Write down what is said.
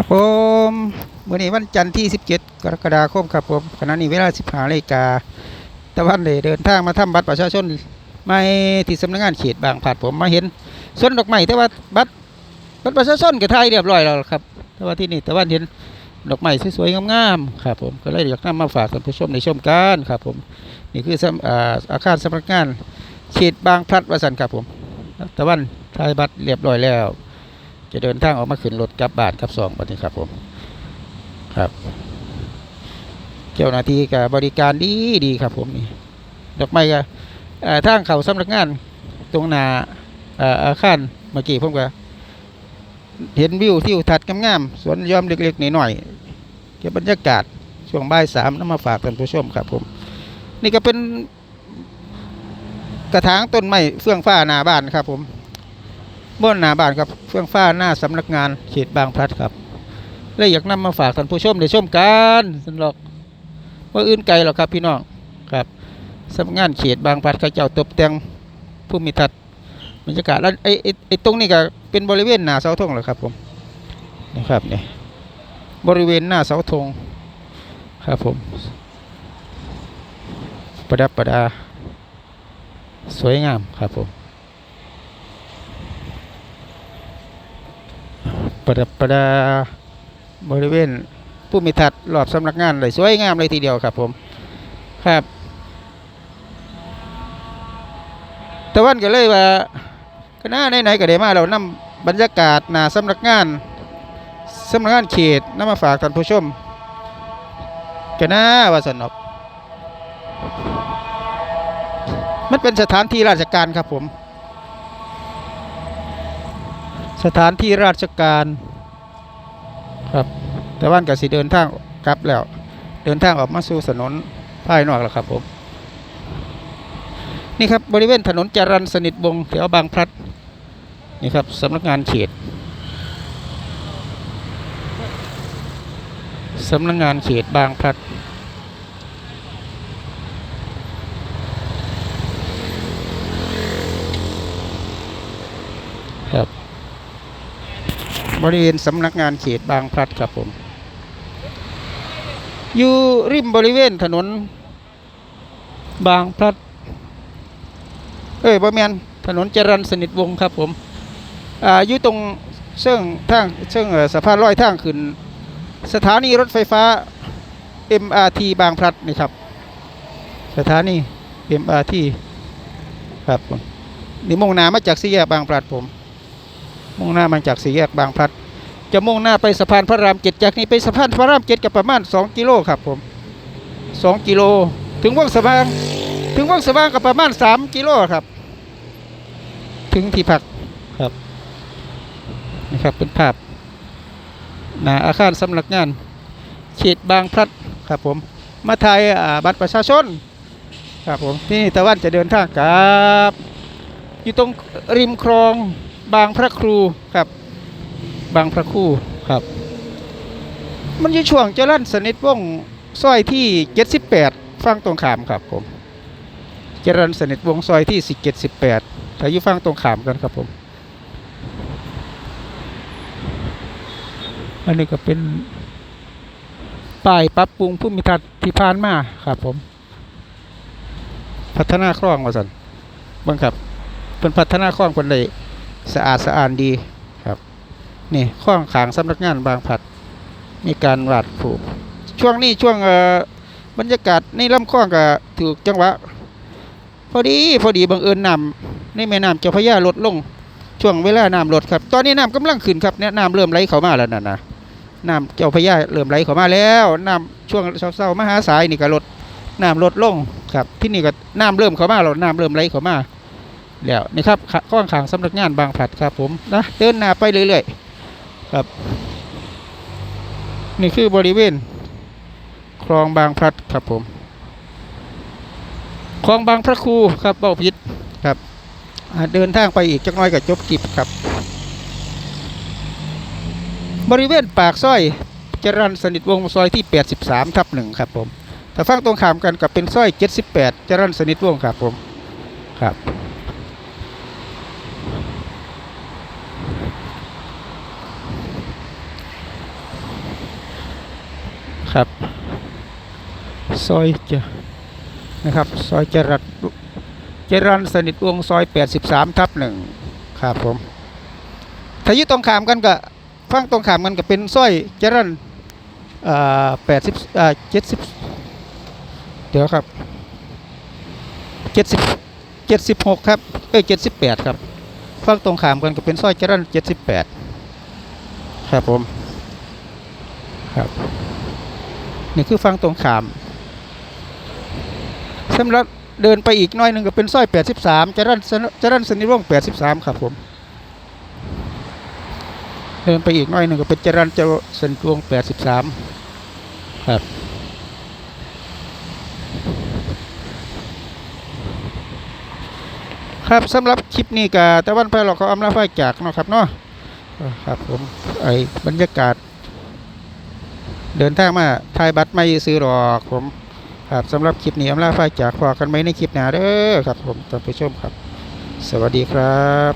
ครับผมวันนี้วันจันทร์ที่ 17 กรกฎาคมครับผมขณะนี้เวลา 15นาฬิกาตะวันเลยเดินทางมาทำบัตรประชาชนไม่ที่สำนักงานเขตบางผลัดผมมาเห็นสวนดอกไม้แต่ว่าบัตรบัตรประชาชนก็ไทยเรียบร้อยแล้วครับแต่ว่าที่นี่ตะวันเห็นดอกไม้สวยๆงามๆครับผมก็เลยอยากนำมาฝากท่านผู้ชมในชมกันครับผมนี่คืออาอาคารสำนักงานเขตบางพลัดวสันครับผมตะวันไทยบัตรเรียบร้อยแล้ว จะเดินทางออกมาขึ้นรถกลับบ้านกลับสองบัดนี้ครับผมครับเจ้าหน้าที่กับบริการดีดีครับผมนี่ดอกไม้ก็เอ่อทางเขาสำนักงานตรงหนาอ่ออาคารเมื่อกี้ผมก็เห็นวิวที่ทัดงามๆสวนยอมเล็กๆหน่อยๆเก็บบรรยากาศช่วงบ่ายสามนำมาฝากท่านผู้ชมครับผม นี่ก็เป็นกระถางต้นไม้เฟื่องฟ้าหน้าบ้านครับผม บนหน้าบ้านครับเฟื่องฟ้าหน้าสำนักงานเขตบางพลัดครับเลยอยากนำมาฝากท่านผู้ชมได้ชมกันสนหรอกว่าอื่นไกลหรอกครับพี่น้องครับสำนักงานเขตบางพลัดเขาเจ้าตกแต่งภูมิทัศน์บรรยากาศแล้วไอ้ไอ้ไอตรงนี้ก็เป็นบริเวณหน้าเสาธงเหรอครับผมนะครับเนี่ยบริเวณหน้าเสาธงครับผม ประดับประดา สวยงามครับผม ประดับประดาบริเวณผู้มีทัศน์รอบสำนักงานเลยสวยงามเลยทีเดียวครับผมครับต่วันก็เลยว่าคณะไหนๆก็ได้มาเรานำบรรยากาศหน้าสำนักงานสำนักงานเขตนำมาฝากท่านผู้ชมกันนะว่าสนอกมันเป็นสถานที่ราชการครับผม สถานที่ราชการครับ แต่ว่านก็สิเดินทางกลับแล้ว เดินทางออกมาสู่ถนนภายนอกแล้วครับผม นี่ครับบริเวณถนนจรัญสนิทวงศ์แถวบางพลัด นี่ครับสำนักงานเขตสำนักงานเขตบางพลัด ครับ บริเวณสำนักงานเขตบางพลัดครับผม อยู่ริมบริเวณถนน บางพลัด เอ้ยบ่แมนถนนจรัญสนิทวงศ์ครับผมอ่าอยู่ตรงเชิงทางเชิงสะพานลอยทางขึ้น สถานีรถไฟฟ้า MRT บางพลัดนี่ครับ สถานี MRT ครับผมนี่มุ่งหน้ามาจากสี่แยกบางพลัดผม มุ่งหน้ามาจากสี่แยกบางพลัด จะมุ่งหน้าไปสะพานพระรามเจ็ดจากนี้ไปสะพานพระรามเจ็ดกับประมาณ 2 กิโลครับผม 2 กิโล ถึงวังสะพานถึงวังสะพานกับประมาณ 3 กิโลครับ ถึงที่พักครับนี่ครับเป็นภาพหน้าอาคารสำนักงานเขตบางพลัดครับผม มาถ่ายอ่าบัตรประชาชนครับผมที่นี่ตะวันจะเดินทางกลับ อยู่ตรงริมคลอง บางพระครูครับ บางพระครูครับ มันอยู่ช่วงเจรัญสนิทวงซอยที่ 78ฝั่งตรงขามครับผม เจรัญสนิทวงซอยที่78ถ้าอยู่ฝั่งตรงขามกันครับผม อันนี้ก็เป็นป้ายปรับปรุงภูมิทัศน์ที่ผ่านมาครับผม พัฒนาคลองว่าสันบังครับเป็นพัฒนาคลองคนเลย สะอาดสะอาดดีครับ นี่คลองขางสำนักงานบางผัด มีการวาดผูกช่วงนี้ช่วงเอ่อบรรยากาศในลำคลองก็ถูกจังหวะ พอดีพอดีบังเอิญน้ำในแม่น้ำเจ้าพระยาลดลง ช่วงเวลาน้ำลดครับ ตอนนี้น้ำกำลังขึ้นครับเนี่ยน้ำเริ่มไหลเข้ามาแล้วนะนะน้ำเจ้าพระยาเริ่มไหลเข้ามาแล้วน้ำช่วงเช้าๆมหาสายนี่ก็ลดน้ำลดลงครับ ที่นี่ก็น้ำเริ่มเข้ามาแล้วน้ำเริ่มไหลเข้ามา แล้วนี่ครับขข้างขางสำนักงานบางผลัดครับผมนะเดินหน้าไปเรื่อยๆครับ นี่คือบริเวณ คลองบางพลัดครับผม คลองบางพระครูครับเบ้าพิษครับเดินทางไปอีกจักน้อยกับจบกิบครับ บริเวณปากซอยจรันสนิทวงซอยที่ 83ทับหนึ่งครับผมถ้าฟังตรงข้ามกันกับเป็นซอย 78จรันสนิทวงครับผมครับ ครับ ซอยจะนะครับ ซอยจรัสจรันสนิทวงซอย 83ทับหนึ่งครับผมถ้ายู่ตรงขามกันก็ฝั่งตรงขามกันก็เป็นซอยจรันอ่า80อ่า70เดี๋ยวครับ70 76ครับเอ้ย78ครับฝั่งตรงขามกันก็เป็นซอยจรัน78ครับผมครับ นี่คือฝั่งตรงขามสำหรับเดินไปอีกน้อยหนึ่งก็เป็นซอย 83จรันสนจรันสนิทวงศ์83 ครับผม เดินไปอีกน้อยหนึ่งก็เป็นจรันเจรสนิทวงศ์83 ครับครับสำหรับคลิปนี้ก็ตะวันไปเราก็อำลาไฟจากเนาะครับเนาะครับผมไอ้บรรยากาศ เดินทางมาถ่ายบัตรไม่ซื้อหรอกผมครับสำหรับคลิปนี้อำลาไฟจากพอกันไหมในคลิปหน้าเด้อครับผมท่านผู้ชมครับ สวัสดีครับ